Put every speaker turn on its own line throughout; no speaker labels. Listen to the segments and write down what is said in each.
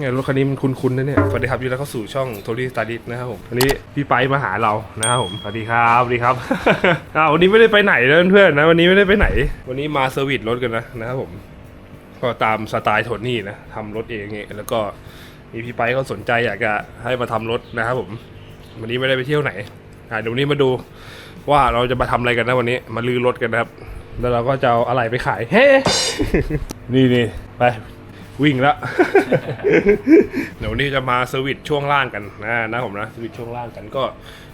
เนี่ยรถคันนี้มันคุ้นๆนะเนี่ยสวัสดีครับยินดีต้อนรับเข้าสู่ช่องโทรี่สตาร์ดิสนะครับผมวันนี้พี่ไปมาหาเรานะครับผมสวัสดีครับสวัสดีครับ อ้าววันนี้ไม่ได้ไปไหนนะเพื่อนๆนะวันนี้ไม่ได้ไปไหน วันนี้มาเซอร์วิสรถกันนะนะครับผมก็ตามสไตล์โทนี่นะทำรถเองเนี่ยแล้วก็มีพี่ไปเขาสนใจอยากจะให้มาทำรถนะครับผม วันนี้ไม่ได้ไปเที่ยวไหนอะเดี๋ยวนี้มาดูว่าเราจะมาทำอะไรกันนะวันนี้มาลื้อรถกันนะครับ แล้วเราก็จะเอาอะไรไปขายเฮ้นี่นี่ไป วิ่งแล้ว เดี๋ยววันนี้จะมาเซอร์วิสช่วงล่างกันนะนะผมนะเซอร์วิสช่วงล่างกันก็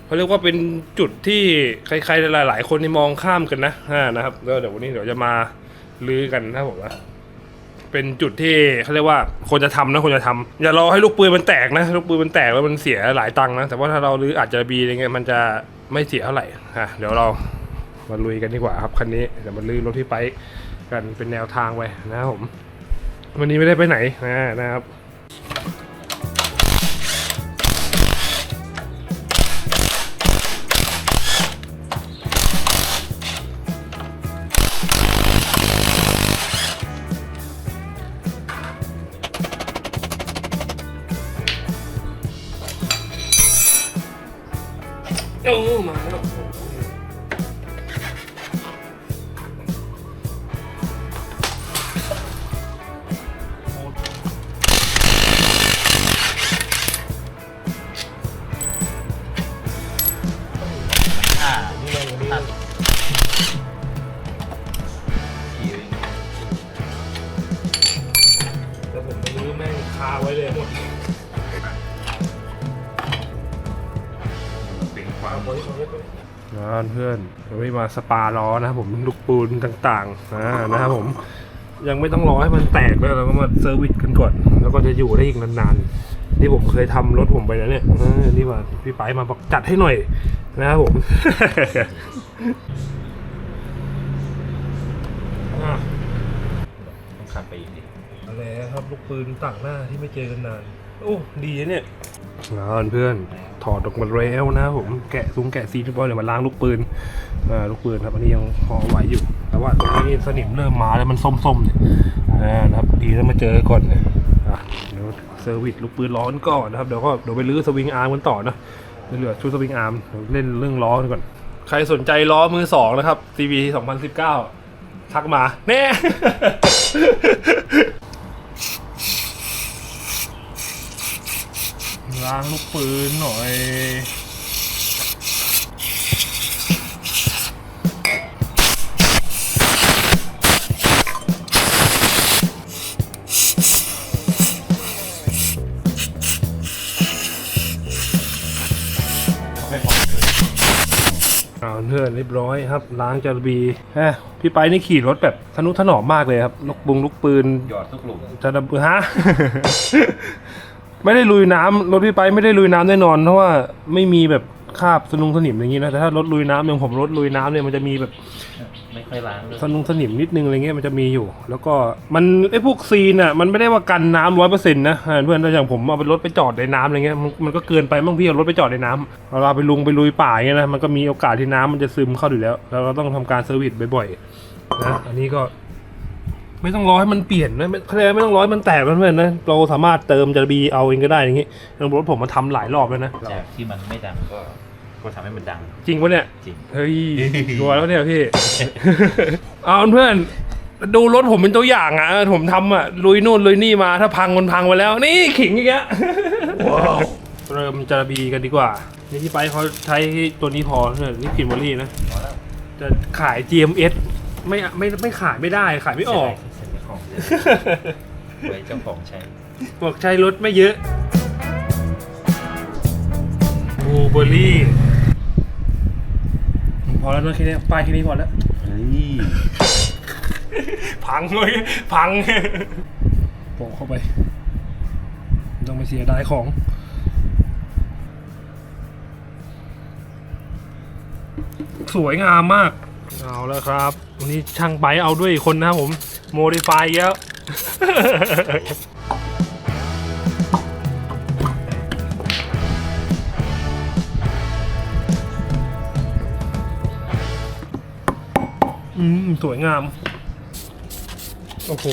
เขาเรียกว่าเป็นจุดที่ใครๆหลาย ๆ คนที่มองข้ามกันนะอ่านะครับแล้วเดี๋ยววันนี้เดี๋ยวจะมาลื้อกันนะผมนะเป็นจุดที่เขาเรียกว่าคนจะทำนะคนจะทำอย่ารอให้ลูกปืนมันแตกนะลูกปืนมันแตกแล้วมันเสียหลายตังค์นะแต่ว่าถ้าเราลื้ออาจจะบีอะไรเงี้ยมันจะไม่เสียเท่าไหร่อะเดี๋ยวเรามาลุยกันดีกว่าครับคันนี้เดี๋ยวมาลื้อรถที่ไปกันเป็นแนวทางไว้นะครับผม วันนี้ไม่ได้ไปไหนนะนะครับโอ้มาแล้ว พื่อนยังไม่มาสปาล้อนะครับผมลูกปูนต่างๆอ่านะครับผม ยังไม่ต้องรอให้มันแตกเลยเราก็มาเซอร์วิสกันก่อน แล้วก็จะอยู่ได้อีกนานๆนี่ผมเคยทำรถผมไปแล้วเนี่ยเออนี่ว่าพี่ไปมาบอกจัดให้หน่อยนะครับผมอะ
ต้องขับไปอีกดิ
อะไรครับลูกปืนต่างหน้าที่ไม่เจอกันนาน โอ้ดีนะเนี่ย งานเพื่อนถอดออกมาแล้วนะผมแกะซุ้งแกะซีเรียบร้อยเลยมาล้างลูกปืนอ่าลูกปืนครับอันนี้ยังพอไหวอยู่ แต่ว่าตรงนี้สนิมเริ่มมาแล้วมันส้มๆเนี่ยนะครับดีแล้วมาเจอก่อนเนี่ยอะเดี๋ยวเซอร์วิสลูกปืนร้อนก่อนนะครับเดี๋ยวก็เดี๋ยวไปรื้อสวิงอาร์มกันต่อนะเหลือชุดสวิงอาร์มเล่นเรื่องล้อกันก่อน ใครสนใจล้อมือสองนะครับ CB 2019ทักมาแน่ ล้างลูกปืนหน่อย เอาเพื่อนเรียบร้อยครับ ล้างจารบีแหมพี่ไปนี่ขี่รถแบบทนุถนอมมากเลยครับ ลูกบุงลูกปืน
หยอดทุกหลุม
จะดับฮะ ไม่ได้ลุยน้ำรถพี่ไปไม่ได้ลุยน้ำแน่นอนเพราะว่าไม่มีแบบคราบสนุงสนิมอย่างนี้นะแต่ถ้ารถลุยน้ำอย่างผมรถลุยน้ำเนี่ยมันจะมีแบบ
ไม่ค่อยล้างเลย
สนุงสนิมนิดนึงอะไรเงี้ยมันจะมีอยู่ แล้วก็มันไอ้พวกซีนอะมันไม่ได้ว่ากันน้ำร้อยเปอร์เซ็นต์นะอ่าเพื่อนถ้าอย่างผมเอาไปรถไปจอดในน้ำอะไรเงี้ยมันมันก็เกินไปบ้างพี่เอารถไปจอดในน้ำเราไปลุงไปลุยป่าอย่างเงี้ยนะมันก็มีโอกาสที่น้ำมันจะซึมเข้าอยู่แล้ว แล้วเราต้องทำการเซอร์วิสบ่อยๆนะอันนี้ก็ ไม่ต้องรอให้มันเปลี่ยนนะไม่เขาเรียกว่าไม่ต้องรอให้มันแตกนะเพื่อนนะเราสามารถเติมจะบีเอาเองก็ได้อย่างงี้อย่างรถผมมาทำหลายรอบแล้วนะ
จากที่มันไม่ดังก็ก็ทำให้มันดัง
จริงปะเนี่ย
จริง
เฮ้ย กลัวแล้วเนี่ยพี่ เอาเพื่อน ดูรถผมเป็นตัวอย่างอะ ผมทำอะ ลุยนู่นลุยนี่มา ถ้าพังมันพังไปแล้ว นี่ขิงอย่างเงี้ยเริ่มจาบีกันดีกว่า นี่ที่ไปเขาใช้ตัวนี้พอเนี่ยนี่กินวอรี่นะ
พอแล้ว
จะขาย GMS ไม่ไม่ไม่ขายไม่ได้ขายไม่ออก
เสียของเลยไว้เจ้าของใช้
บอกใช้รถไม่เยอะบูเบอรี่ พอแล้วนะแค่นี้ป้ายแค่นี้พอแล้ว
เฮ้ย
พังเลยพังโปะเข้าไปไม่ต้องไปเสียดายของ สวยงามมาก เอาแล้วครับ วันนี้ช่างไปเอาด้วยอีกคนนะครับผม โมดิฟายแล้วอืม สวยงาม โอ้โห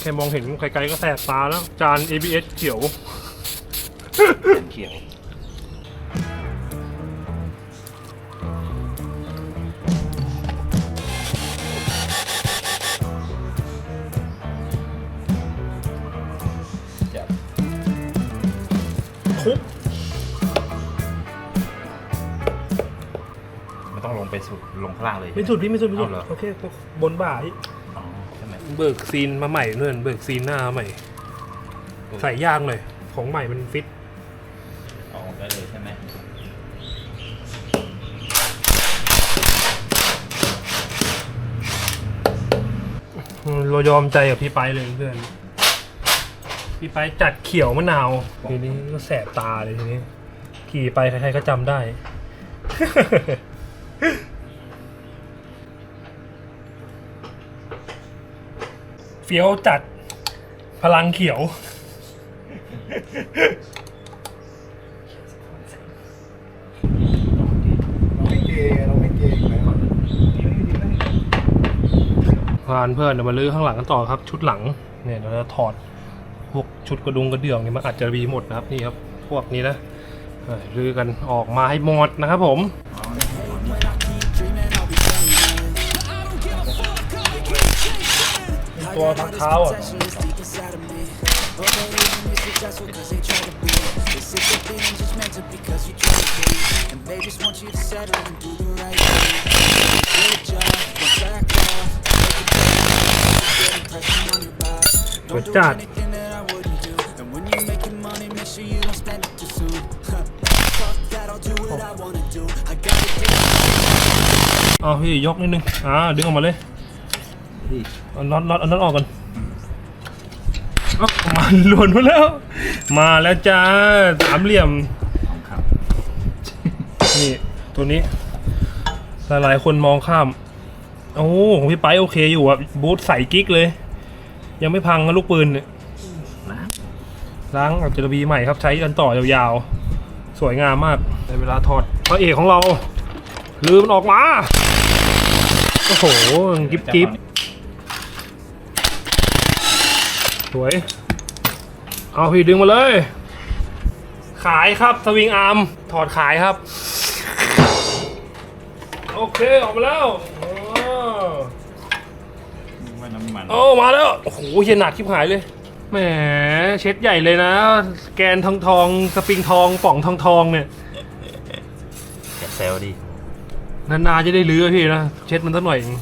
แค่มองเห็นไกลๆก็แสบตาแล้ว จาน ABS เขียว
เขียว ไม่ต้องลงไปสุดลงข้างล่างเลย
ไม่สุดพี่ไม่สุดไม่สุด
เอาเหรอ
โอเคบนบ่าย
อ๋อใช่ไหม
เบิกซีนมาใหม่เนื่อนเบิกซีนหน้ามาใหม่ ใส่ยากหน่อยของใหม่มันฟิต
เอาออกได้เลยใช่ไหม
อืมเรายอมใจกับพี่ไปเลยเพื่อน พี่ไปจัดเขียวมะนาวทีนี้ก็แสบตาเลยทีนี้ ขี่ไปใครๆก็จำได้ เฟี้ยวจัดพลังเขียว
เราไม่เกย์เราไม่เกย์อยู่แล้ว
พานเพื่อนเดี๋ยวมาลื้อข้างหลังกันต่อครับ ชุดหลังเนี่ยเดี๋ยวจะถอดพวกชุดกระดุงกระเดื่องเนี่ยมันอาจจะรีหมดนะครับนี่ครับ พวกนี้นะเออลื้อกันออกมาให้หมดนะครับผม ตัวพักเท้าอะสวยจัดเอาพี่ยกนิดนึง อ่า ดึงออกมาเลย
นี่
เอาน็อตน็อตเอาน็อตออกก่อนเอ้ามาหล่นมาแล้ว มาแล้วจ้าสามเหลี่ยม
ของครับ
นี่ตัวนี้ หลายๆคนมองข้าม โอ้ของพี่ไปโอเคอยู่อะบูทใส่กิ๊กเลย ยังไม่พังนะลูกปืนเนี่ย
นะ
ล้างเอาเจลบีใหม่ครับใช้กันต่อยาวๆ สวยงามมากในเวลาถอดพระเอกของเรา ลืมมันออกมา โอ้โหกิ๊บกิ๊บ สวย เอาพี่ดึงมาเลย ขายครับสวิงอาร์มถอดขายครับ โอเคออกมาแล้วอ๋อ
ว่าน้ำมัน
โอ้มาแล้ว โอ้โหเฮียหนักชิบหายเลยแหมเช็ดใหญ่เลยนะ แกนทองทองสปริงทองป่องทองทองเนี่ย
อย่าแซวดิ
นานๆจะได้ลื้อพี่นะ เช็ดมันสักหน่อยเอง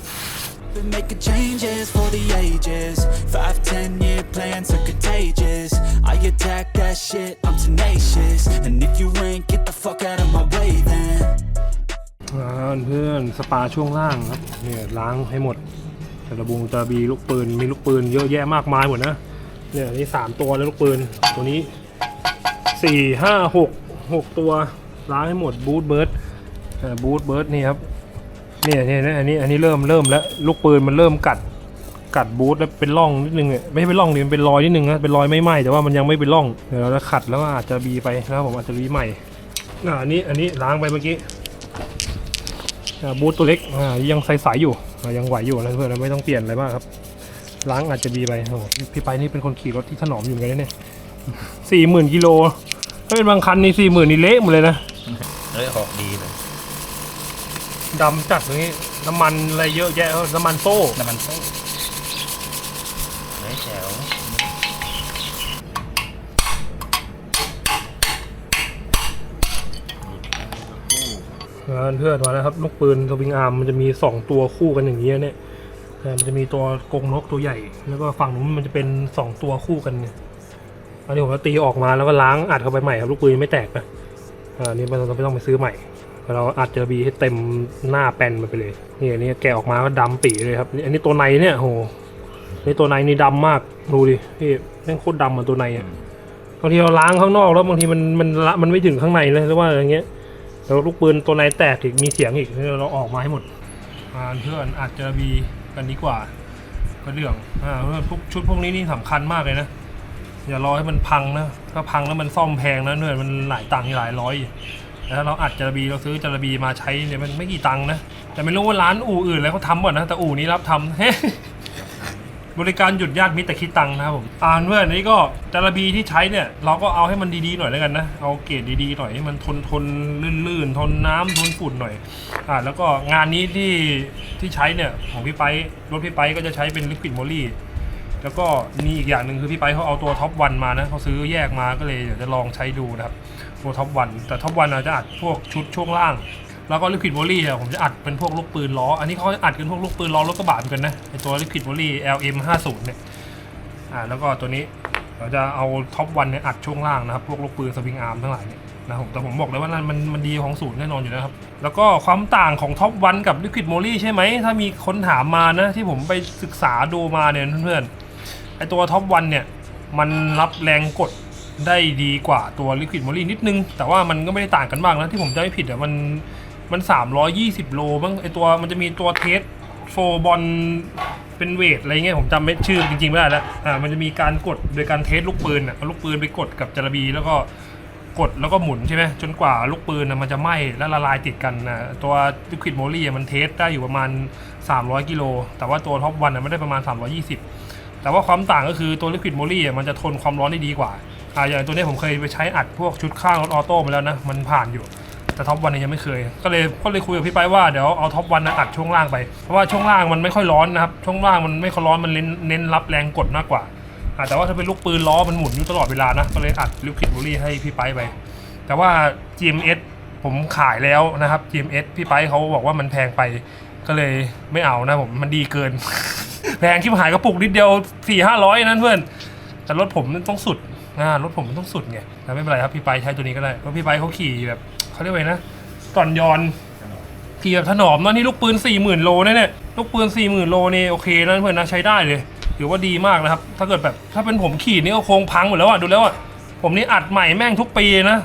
Been making changes for the ages. Five, ten year plans are contagious. I attack that shit, I'm tenacious. And if you ain't, get the fuck out of my way then.
อ่าเพื่อนสปาช่วงล่างครับเนี่ยล้างให้หมดแต่ระบุงตะบีลูกปืนมีลูกปืนเยอะแยะมากมายหมดนะเนี่ยนี่สามตัวแล้วลูกปืนตัวนี้สี่ห้าหกหกตัวล้างให้หมดบูทเบิร์ดบูทเบิร์ดนี่ครับ นี่ยเนี่ยเนี่ยอันนี้อันนี้เริ่มเริ่มแล้วลูกปืนมันเริ่มกัดกัดบูทแล้วเป็นร่องนิดนึงเนี่ยไม่ใช่เป็นร่องดิมันเป็นรอยนิดนึงนะเป็นรอยไม่ไหม้แต่ว่ามันยังไม่เป็นร่องเดี๋ยวเราจะขัดแล้วก็อาจจะบีไปนะครับผมอาจจะบีใหม่อ่าอันนี้อันนี้ล้างไปเมื่อกี้อ่าบูทตัวเล็กอ่ายังใสๆอยู่อ่ายังไหวอยู่นะเพื่อนเราไม่ต้องเปลี่ยนอะไรมากครับ ล้างอาจจะบีไปโอ้โหพี่ไปนี่เป็นคนขี่รถที่ถนอมอยู่เหมือนกันนะเนี่ยสี่หมื่นกิโลถ้าเป็นบางคันนี่สี่หมื่นนี่เละหมดเลยนะ
เอ้ยออกดี
ดำจัดอย่างนี้ น้ำมันอะไรเยอะแยะ น้ำมันโซ่
น้ำมันโซ่เฮ้ยแจ๋ว
เพื่อนเพื่อนมาแล้วครับลูกปืนสวิงอาร์มมันจะมีสองตัวคู่กันอย่างนี้ยเนี่ยแต่มันจะมีตัวกรงนกตัวใหญ่ แล้วก็ฝั่งนู้นมันจะเป็นสองตัวคู่กันเนี่ยอันนี้ผมจะตีออกมาแล้วก็ล้างอัดเข้าไปใหม่ครับลูกปืนไม่แตกนะอ่าอันนี้เราไม่ต้องไปซื้อใหม่ เราอัดเจอบีให้เต็มหน้าแปนมันไปเลยนี่อันนี้แกะออกมาก็ดำปีเลยครับนี่อันนี้ตัวในเนี่ยโหนี่ตัวในนี่ดำมากดูดิพี่แม่งโคตรดำอะตัวในอะบางทีเราล้างข้างนอกแล้วบางทีมันมันละมันไม่ถึงข้างในเลยหรือว่าอย่างเงี้ยแล้วลูกปืนตัวไหนแตกอีกมีเสียงอีกเราออกมาให้หมดอ่าเพื่อนอาจจะมีกันดีกว่าก็เรื่องอ่าเพื่อนพวกชุดพวกนี้นี่สำคัญมากเลยนะอย่ารอให้มันพังนะถ้าพังแล้วมันซ่อมแพงนะเนื่อนมันหลายตังค์หลายร้อย แต่ถ้าเราอัดจระบีเราซื้อจระบีมาใช้เนี่ยมันไม่กี่ตังค์นะ แต่ไม่รู้ว่าร้านอู่อื่นแล้วเขาทำบ่นะ แต่อู่นี้รับทำบริการหยุดญาติมิตรแต่คิดตังค์นะครับผมอ่านเพื่อนนี้ก็จาระบีที่ใช้เนี่ยเราก็เอาให้มันดีๆหน่อยแล้วกันนะ เอาเกรดดีๆหน่อยให้มันทนทนลื่นๆ ทนน้ำทนฝุ่นหน่อยอ่าแล้วก็งานนี้ที่ที่ใช้เนี่ยของพี่ไปรถพี่ไปก็จะใช้เป็นลิควิดโมลี่แล้วก็มีอีกอย่างหนึ่งคือพี่ไปเขาเอาตัวท็อปวันมานะเขาซื้อแยกมาก็เลยเดี๋ยวจะลองใช้ดูนะครับ ตัวท็อปวันแต่ท็อปวันอาจจะอัดพวกชุดช่วงล่าง แล้วก็ลิควิดวอลลี่อะผมจะอัดเป็นพวกลูกปืนล้อ อันนี้เขาอัดกันพวกลูกปืนล้อรถกระบะเหมือนกันนะไอตัวลิควิดวอลลี่ LM 50เนี่ยอ่าแล้วก็ตัวนี้เราจะเอาท็อปวันเนี่ยอัดช่วงล่างนะครับ พวกลูกปืนสวิงอาร์มทั้งหลายเนี่ยนะผมแต่ผมบอกเลยว่านั่นมันมันดีของศูนย์แน่นอนอยู่นะครับ แล้วก็ความต่างของท็อปวันกับลิควิดโมลี่ใช่ไหม ถ้ามีคนถามมานะที่ผมไปศึกษาดูมาเนี่ยเพื่อนๆไอตัวท็อปวันเนี่ยมันรับแรงกด ได้ดีกว่าตัวลิควิดโมลี่นิดนึง แต่ว่ามันก็ไม่ได้ต่างกันมากนะ ที่ผมจำไม่ผิดอะมันมัน 320 โลมั้งไอตัวมันจะมีตัวเทสโฟบอลเป็นเวทอะไรเงี้ยผมจำไม่ชื่อจริงๆไม่ได้แล้วอ่ามันจะมีการกดโดยการเทสลูกปืนอะเอาลูกปืนไปกดกับจารบีแล้วก็กดแล้วก็หมุนใช่ไหมจนกว่าลูกปืนน่ะมันจะไหม้และละลายติดกันนะตัวลิควิดโมลี่มันเทสได้อยู่ประมาณ 300 กิโล แต่ว่าตัวท็อปวันน่ะไม่ได้ประมาณ 320 แต่ว่าความต่างก็คือตัว Liquid Moly อะมันจะทนความร้อนได้ดีกว่า อ่าอย่างตัวนี้ผมเคยไปใช้อัดพวกชุดข้างรถออโต้มาแล้วนะ มันผ่านอยู่แต่ท็อปวันนี่ยยังไม่เคย ก็เลยก็เลยคุยกับพี่ไปว่าเดี๋ยวเอาท็อปวันนะอัดช่วงล่างไป เพราะว่าช่วงล่างมันไม่ค่อยร้อนนะครับ ช่วงล่างมันไม่ค่อยร้อน มันเน้นเน้นรับแรงกดมากกว่าอ่าแต่ว่าถ้าเป็นลูกปืนล้อมันหมุนอยู่ตลอดเวลานะ ก็เลยอัด Liquid Moly ให้พี่ไปไป แต่ว่า GMS ผมขายแล้วนะครับ GMS พี่ไปเขาบอกว่ามันแพงไป ก็เลยไม่เอานะผม มันดีเกิน แพงที่หายกระปุกนิดเดียวสี่ห้าร้อยนั่นเพื่อน แต่รถผมมันต้องสุด อ่ารถผมมันต้องสุดไงแต่ไม่เป็นไรครับพี่ไปใช้ตัวนี้ก็ได้เพราะพี่ไปเขาขี่แบบเขาเรียกว่าไงนะตอนยอนขี่แบบถนอมเนอะนี่ลูกปืนสี่หมื่นโลนะเนี่ยลูกปืนสี่หมื่นโลนี่โอเคนะเพื่อนนะใช้ได้เลยถือว่าดีมากนะครับ ถ้าเกิดแบบถ้าเป็นผมขี่นี่ก็โคงพังหมดแล้วอะดูแล้วอะผมนี่อัดใหม่แม่งทุกปีนะ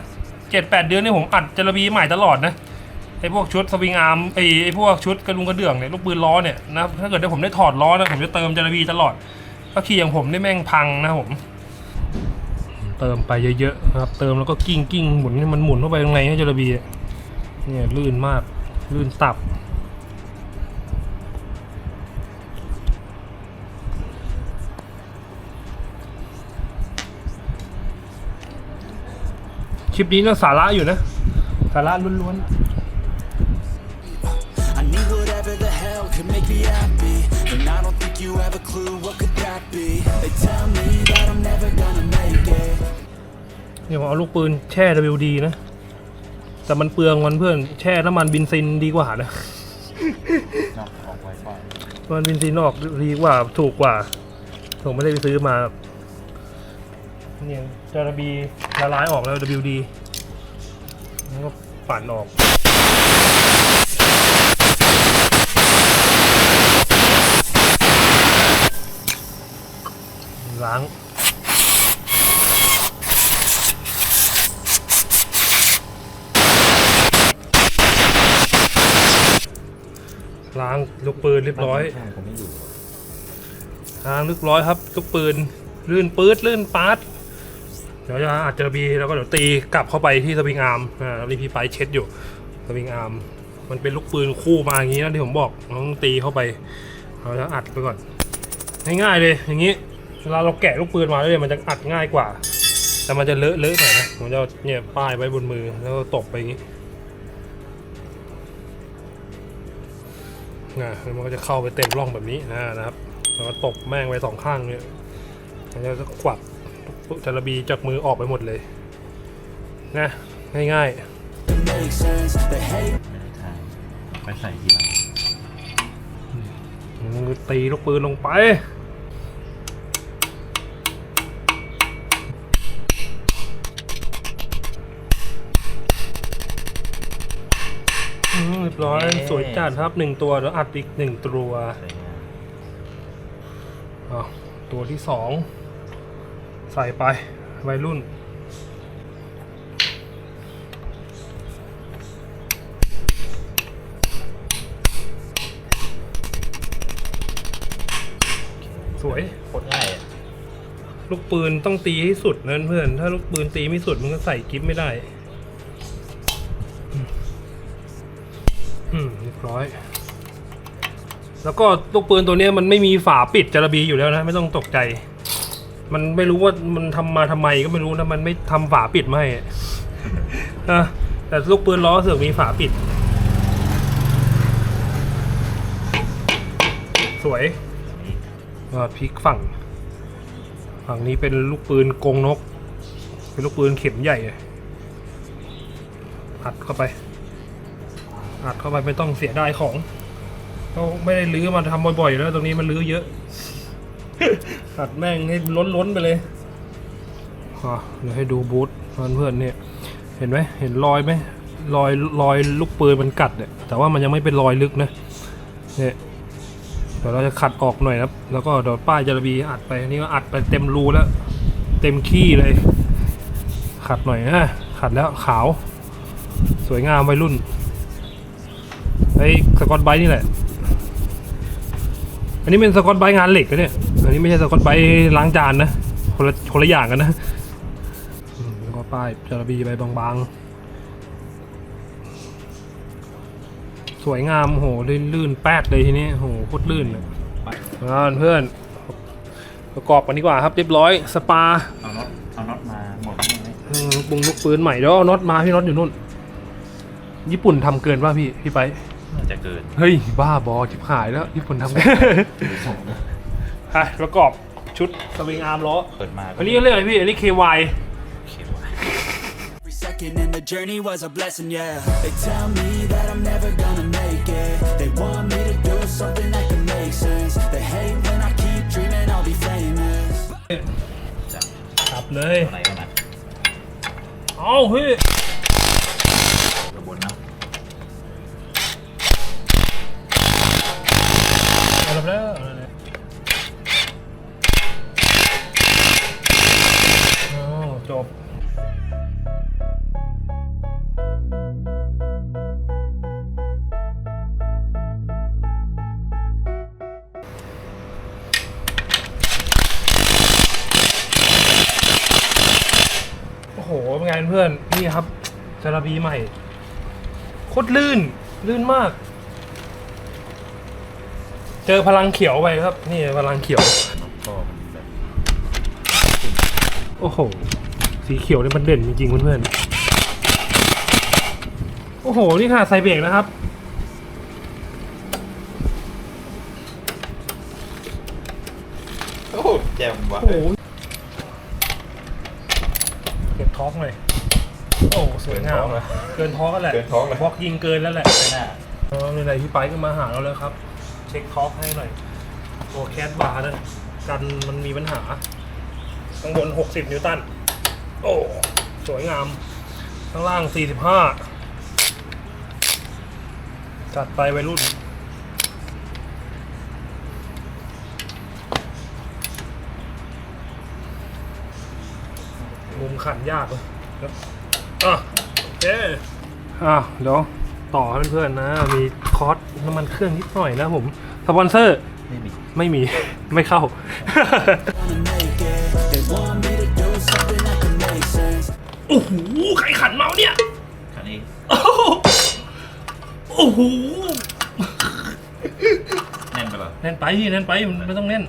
เจ็ดแปดเดือนนี่ผมอัดจระบีใหม่ตลอดนะไอพวกชุดสวิงอาร์มไอไอพวกชุดกระดุมกระเดื่องเนี่ยลูกปืนล้อเนี่ยนะถ้าเกิดได้ผมได้ถอดล้อนะผมจะเติมจระบีตลอดถ้าขี่อย่างผมได้แม่งพังนะผม เติมไปเยอะๆนะครับเติมแล้วก็กิ้งกิ้งหมุนมันหมุนเข้าไปตรงไหนให้จระบีเนี่ยลื่นมากลื่นตับคลิปนี้น่าสาระอยู่นะ สาระล้วนๆ
I need whatever the hell could make me happy And I don't think you have a clue what could that be They tell me that I'm never gonna make it
เนี่ยผมเอาลูกปืนแช่ WD นะ แต่มันเปลืองมันเพื่อนแช่น้ำมันบินซินดีกว่านะ
นอกออกไวไฟ
น้ำมันบินซินออกดีกว่าถูกกว่า ผมไม่ได้ไปซื้อมา เนี่ยจาระบีละลายออกแล้ว WD แล้วก็ปั่นออก ล้างล้างลูกปืนเรียบร้อย
ข้าง
ล้างเรียบร้อยครับลูกปืนลื่นปื๊ดลื่นปาร์ตเดี๋ยวจะอัดจะบีแล้วก็เดี๋ยวตีกลับเข้าไปที่สวิงอาร์มอ่าแล้วมีพี่ไปเช็ดอยู่สวิงอาร์มมันเป็นลูกปืนคู่มาอย่างนี้นะที่ผมบอกต้องตีเข้าไปเราจะอัดไปก่อนง่ายๆเลยอย่างนี้ เวลาเราแกะลูกปืนมาเลยมันจะอัดง่ายกว่า แต่มันจะเลอะเลอะหน่อยนะผมจะเอาเนี่ยป้ายไว้บนมือแล้วก็ตบไปอย่างนี้นะแล้วมันก็จะเข้าไปเต็มร่องแบบนี้นะนะครับแล้วก็ตบแม่งไว้สองข้างเนี่ยแล้วก็กวักจระบีจากมือออกไปหมดเลยนะง่าย
It makes sense They hate
ไม่ได้ทางไปใส่ทีหลัง
ๆมือตีลูกปืนลงไป รียบร้อยสวยจัดครับหนึ่งตัวแล้วอัดอีกหนึ่งตัว
ใส่งาน
อะตัวที่สองใส่ไปวัยรุ่น สวย
โคตรง่ายอะ
ลูกปืนต้องตีให้สุดนะเพื่อน ถ้าลูกปืนตีไม่สุดมันก็ใส่กิฟไม่ได้ ร้อย แล้วก็ลูกปืนตัวนี้มันไม่มีฝาปิดจระบีอยู่แล้วนะ ไม่ต้องตกใจ มันไม่รู้ว่ามันทำมาทำไมก็ไม่รู้นะ มันไม่ทำฝาปิดไม่นะแต่ลูกปืนล้อเสือกมีฝาปิด สวยก็พลิกฝั่ง ฝั่งนี้เป็นลูกปืนกงนก เป็นลูกปืนเข็มใหญ่อัดเข้าไป อัดเข้าไปไม่ต้องเสียดายของเขาไม่ได้ลื้อมาทำบ่อยๆอยู่แล้วตรงนี้มันลื้อเยอะ อัดแม่งให้ล้นๆไปเลยอะเดี๋ยวให้ดูบูธเพื่อนๆเนี่ย เห็นไหมเห็นรอยไหมรอยรอยลูกปืนมันกัดเนี่ยแต่ว่ามันยังไม่เป็นรอยลึกนะเนี่ยเดี๋ยวเราจะขัดออกหน่อยนะครับ แล้วก็เดี๋ยวป้ายจระบีอัดไปอันนี่ก็อัดไปเต็มรูแล้ว เต็มขี้เลย ขัดหน่อยนะขัดแล้วขาว สวยงามวัยรุ่น ไอ้สกอตไบรท์นี่แหละ อันนี้เป็นสกอตไบรท์งานเหล็กนะเนี่ย อันนี้ไม่ใช่สกอตไบรท์ล้างจานนะ คนละคนละอย่างกันนะอืมแล้วก็ป้ายจระบีไปบางๆ สวยงามโหลื่นๆ แป๊ดเลยทีนี้โหโคตรลื่นเลยอ่าเพื่อนประกอบกันดีกว่าครับเรียบร้อยสปา
เอาน็อตเอาน็อตมาหมดนี่ไหม
อืมปรุงลูกปืนใหม่แล้วเอาน็อตมาพี่น็อตอยู่นู่น ญี่ปุ่นทำเกินป่ะพี่พี่ไป
น่า จะเกิน
เฮ้ยบ้าบอจิบหายแล้วญี่ปุ่นทำเกินอะประกอบชุดสวิงอาร์มล้อ
เปิดมา
อันนี้เรียกอะไรพี่ อันนี้ KY
K Y
Every second in the journey was a blessing, yeah. They tell me that I'm never gonna make it. They want me to do something that can make sense. They hate when I keep dreaming I'll be famous.
จับ
ขับเลย
อะไรก็นะ
เอาเฮ้ย
กระบนเนาะ
เป็นไงเพื่อนนี่ครับจาระบีใหม่โคตรลื่น ลื่นมาก เจอพลังเขียวไปครับ นี่พลังเขียว
ก็มันแบบ
โอ้โห สีเขียวนี่มันเด่นจริงๆเพื่อนๆ โอ้โห นี่ค่ะใส่เบรกนะครับ
โอ้แจ่มว่ะ
โอ้โหเก็บท้องเลย โอ้สวยงามเกินท้องแล้วแหละ
เกินท้องเลย
บล็อกยิงเกินแล้วแหละ
ไม่น่า
เออในไหนๆพี่ไปก็มาหาเราแล้วครับ เช็คท็อกให้หน่อยโอ้แคสบาร์นะกันมันมีปัญหาข้างบน 60 นิวตัน โอ้ สวยงาม ข้างล่าง 45จัดไปวัยรุ่น มุมขันยากเลยครับ อะโอเคอะเดี๋ยวต่อให้เพื่อนๆนะ มีคอร์สน้ำมันเครื่องนิดหน่อยนะผมสปอนเซอร์
ไม่มี
ไม่มี ไม่เข้า
Gonna make it. They want me to do something that can make sense.
โอ้โหใครขันเมาส์เนี่ย
คันนี้
โอ้โหโอ้โห
แน่นไปเหรอ
แน่นไปพี่แน่นไปมันไม่ต้องแน่น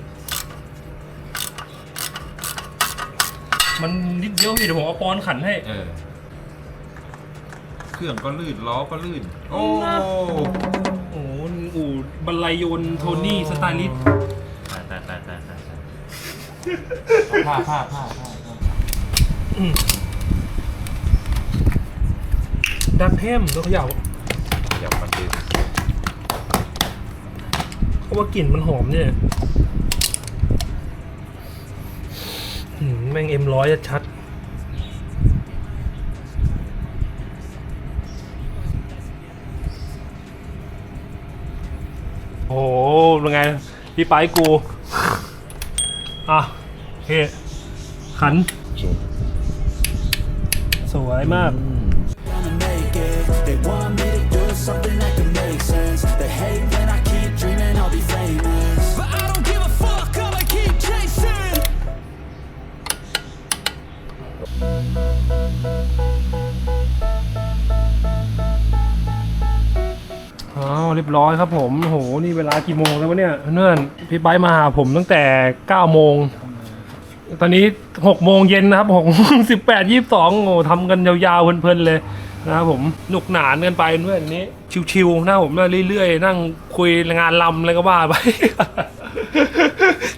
มันนิดเดียวพี่เดี๋ยวผมเอาปอนขันให้
เออเค รื่องก็ลื่นล้อก็ลื่น โอ้
โอ้โหอู่บรรลัยโยนโทนี่สไตลิสต์
ตายตายตายตายตายตายผ้าผ้าผ้าผ้าผ้า
ดันเทมแล้วเขย่า
อย่ามาดื่ม
เพราะว่ากลิ่นมันหอมเนี่ยหืมแม่งเอ็มร้อยชัด อ้โหเป็นไง พี่ไปกู อะโอเคขัน สวยมาก ร้อยครับผมโหนี่เวลากี่โมงแล้ววะเนี่ยเนื่อนพี่ไบร์มาหาผมตั้งแต่9โมงตอนนี้6โมงเย็นนะครับ6โมง18 22โอ้ทำกันยาวๆเพลินๆเลยนะครับผมหนุกหนานกันไปเพื่อนนี้ ชิวๆนะผมเรื่อยๆ นั่งคุยงานลำอะไรก็ว่าไป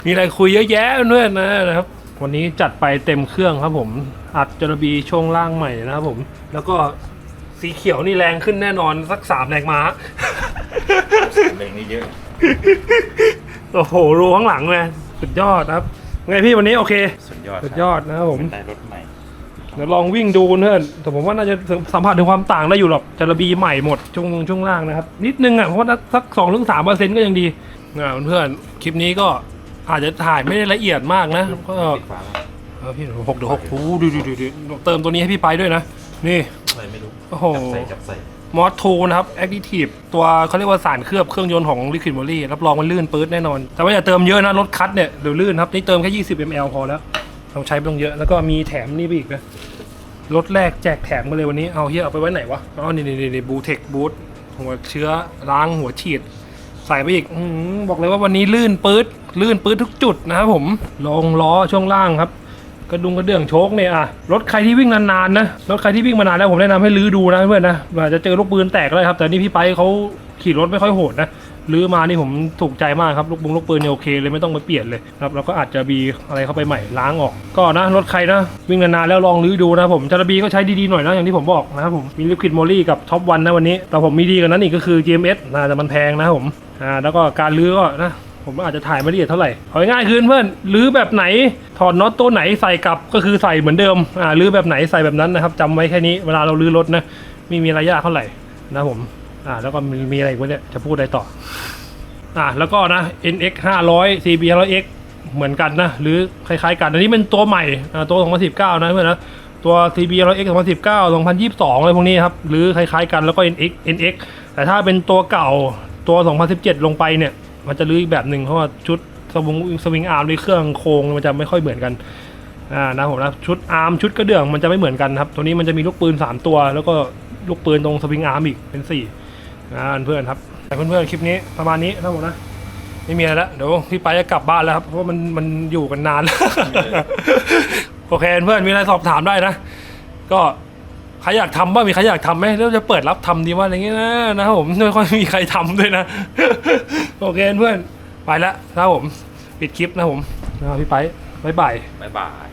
มีอะไรคุยเยอะแยะเพื่อนนะครับ วันนี้จัดไปเต็มเครื่องครับผม อัดจระบีช่วงล่างใหม่นะครับผม แล้วก็สีเขียวนี่แรงขึ้นแน่นอนสักสามแรงม้า
เร่งนี่เยอะ
โอ้โหรูข้างหลังเลยสุดยอดครับไงพี่วันนี้โอเค
สุดยอด
สุดยอดนะครับผม
ได้รถใหม่
เดี๋ยวลองวิ่งดูเพื่อนแต่ผมว่าน่าจะสัมผัสถึงความต่างได้อยู่หรอกจระบีใหม่หมดช่วงช่วงล่างนะครับ นิดนึงอะเพราะว่าสักสองถึงสามเปอร์เซ็นต์ก็ยังดีนะเพื่อนๆคลิปนี้ก็อาจจะถ่ายไม่ได้ละเอียดมากนะก็
ติดฟ้า
เออพี่หกเดี๋ยวหกโอ้โหดูดูดูดูเติมตัวนี้ให้พี่ไปด้วยนะ นี่
อะไรไม่รู้
โอ้โห
จับใส่จับใส่
มอสทูนะครับแอคทีฟตัวเขาเรียกว่าสารเคลือบเครื่องยนต์ของ Liquid m o l y รับรองมันลื่นปื๊ดแน่นอน แต่ว่าอย่าเติมเยอะนะรถคัดเนี่ยเดี๋ยวลื่นครับ นี่เติมแค่ 20 ml พอแล้วเราใช้ไม่ต้องเยอะแล้วก็มีแถมนี่ไปอีกนะรถแรกแจกแถมมาเลยวันนี้เอาเฮียเอาไปไว้ไหนวะอ๋อนี่นี่นี่บูเทคบูทหัวเชื้อล้างหัวฉีด ใส่ไปอีกอบอกเลยว่าวันนี้ลื่นปื๊ดลื่นปื๊ดทุกจุดนะครับผมลงล้อช่วงล่างครับ กระดุงกระเดื่องโชคเนี่ยอะรถใครที่วิ่งนานๆนะรถใครที่วิ่งมานานแล้วผมแนะนำให้ลื้อดูนะเพื่อนนะอาจจะเจอลูกปืนแตกก็ได้ครับ แต่นี่พี่ไปเขาขี่รถไม่ค่อยโหดนะลื้อมานี่ผมถูกใจมากครับลูกบุงลูกปืนเนี่ยโอเคเลยไม่ต้องไปเปลี่ยนเลยครับแล้วก็อาจจะมีอะไรเข้าไปใหม่ล้างออก ก็นะรถใครนะ วิ่งนานๆแล้วลองลื้อดูนะผมจารบีก็ใช้ดีๆหน่อยนะอย่างที่ผมบอกนะครับผมมีลิควิดโมลี่กับท็อปวันนะวันนี้ แต่ผมมีดีกว่านั้นอีกก็คือ GMS นะแต่มันแพงนะผมอ่าแล้วก็การลื้อก็นะ ผมอาจจะถ่ายไม่ละเอียดเท่าไหร่เอาง่ายๆคือเพื่อนรื้อแบบไหนถอดน็อตตัวไหนใส่กลับก็คือใส่เหมือนเดิมอ่ารื้อแบบไหนใส่แบบนั้นนะครับจำไว้แค่นี้เวลาเรารื้อรถนะไม่มีระยะเท่าไหร่นะผมอ่าแล้วก็มีมีอะไรอีกวะเนี่ยจะพูดอะไรต่ออ่าแล้วก็นะ NX 500 CB 500X เหมือนกันนะ หรือคล้ายๆกัน อันนี้เป็นตัวใหม่อ่าตัว 2019 นะเพื่อนนะ ตัว CB 100X 2019 2022 อะไรพวกนี้ครับ หรือคล้ายๆกันแล้วก็ NX NX แต่ถ้าเป็นตัวเก่าตัว 2017 ลงไปเนี่ย มันจะลื้ออีกแบบหนึ่งเพราะว่าชุดสวิงสวิงอาร์มในเครื่องโครงมันจะไม่ค่อยเหมือนกันอ่านะผมนะชุดอาร์มชุดกระเดื่องมันจะไม่เหมือนกันครับ ตัวนี้มันจะมีลูกปืน 3 ตัว แล้วก็ลูกปืนตรงสวิงอาร์มอีกเป็น4อ่าเพื่อนครับแต่เพื่อนๆคลิปนี้ประมาณนี้นะผมนะไม่มีอะไรแล้วเดี๋ยวพี่ไปจะกลับบ้านแล้วครับเพราะมันมันอยู่กันนาน โอเคเพื่อนมีอะไรสอบถามได้นะ ก็ ใครอยากทำบ้างมีใครอยากทำไหมแล้วจะเปิดรับทำดีว่าอะไรเงี้ยนะนะครับผมไม่ค่อยมีใครทำด้วยนะ โอเคเพื่อนไปแล้วนะครับผม ปิดคลิปนะผมนะครับพี่ไปบ๊ายบาย
บายบาย